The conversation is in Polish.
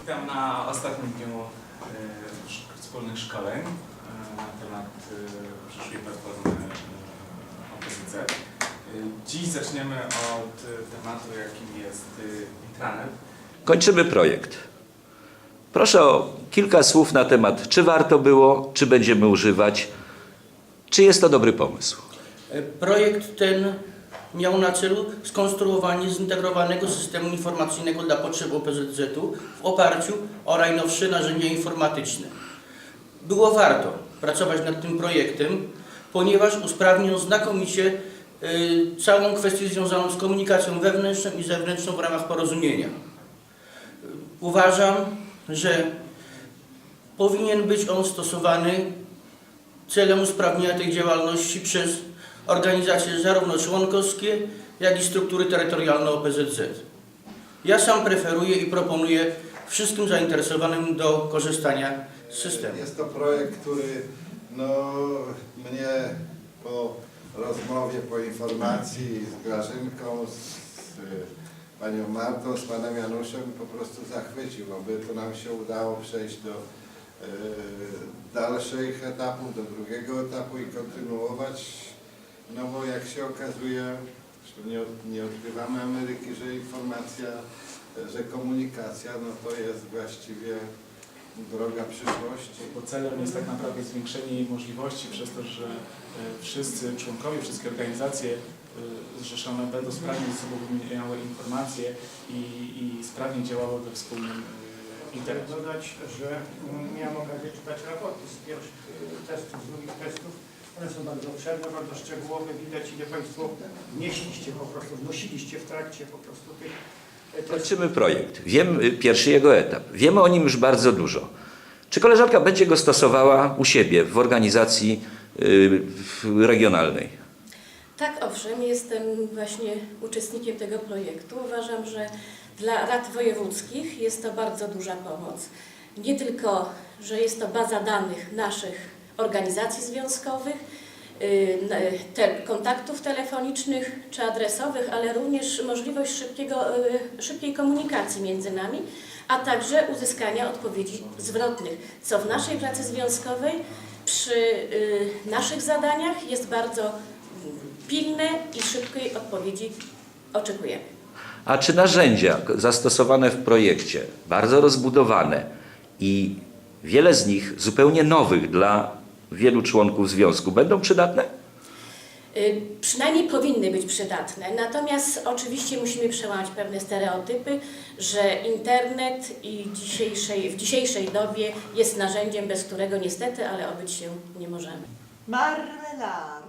Witam na ostatnim dniu e, wspólnych szkoleń e, na temat e, przyszłej platformy OPZZ. Dziś zaczniemy od tematu, jakim jest intranet. Kończymy projekt. Proszę o kilka słów na temat, czy warto było, czy będziemy używać, czy jest to dobry pomysł. Projekt ten miał na celu skonstruowanie zintegrowanego systemu informacyjnego dla potrzeb OPZZ-u w oparciu o najnowsze narzędzia informatyczne. Było warto pracować nad tym projektem, ponieważ usprawni on znakomicie y, całą kwestię związaną z komunikacją wewnętrzną i zewnętrzną w ramach porozumienia. Uważam, że powinien być on stosowany celem usprawnienia tej działalności przez organizacje zarówno członkowskie, jak i struktury terytorialne OPZZ. Ja sam preferuję i proponuję wszystkim zainteresowanym do korzystania z systemu. Jest to projekt, który no, mnie po rozmowie, po informacji z Grażynką, z panią Martą, z panem Januszem po prostu zachwycił. Oby to nam się udało przejść do y, dalszych etapów, do drugiego etapu i kontynuować. No bo jak się okazuje, nie, nie odkrywamy Ameryki, że informacja, że komunikacja, no to jest właściwie droga przyszłości. Bo celem jest tak naprawdę zwiększenie jej możliwości przez to, że e, wszyscy członkowie, wszystkie organizacje e, zrzeszone będą sprawnie ze sobą wymieniały informacje i, i sprawnie działały we wspólnym e, internecie. dodać, że mm, miałem okazję czytać raporty z pierwszych testów, z drugich testów. One są bardzo obszerne, bardzo szczegółowe. Widać, ile Państwo wnieśliście po prostu, wnosiliście w trakcie po prostu tych testów. Kończymy projekt. Wiem, y, pierwszy jego etap. Wiemy o nim już bardzo dużo. Czy koleżanka będzie go stosowała u siebie w organizacji y, regionalnej? Tak, owszem, jestem właśnie uczestnikiem tego projektu. Uważam, że dla rad wojewódzkich jest to bardzo duża pomoc. Nie tylko, że jest to baza danych naszych organizacji związkowych, n- te, kontaktów telefonicznych czy adresowych, ale również możliwość szybkiego, yy, szybkiej komunikacji między nami, a także uzyskania odpowiedzi zwrotnych, co w naszej pracy związkowej przy naszych zadaniach jest bardzo pilne i szybkiej odpowiedzi oczekujemy. A czy narzędzia zastosowane w projekcie, bardzo rozbudowane i wiele z nich zupełnie nowych dla wielu członków związku, będą przydatne? Y, Przynajmniej powinny być przydatne, natomiast oczywiście musimy przełamać pewne stereotypy, że internet i dzisiejszej, w dzisiejszej dobie jest narzędziem, bez którego niestety, ale obyć się nie możemy. Marmelada.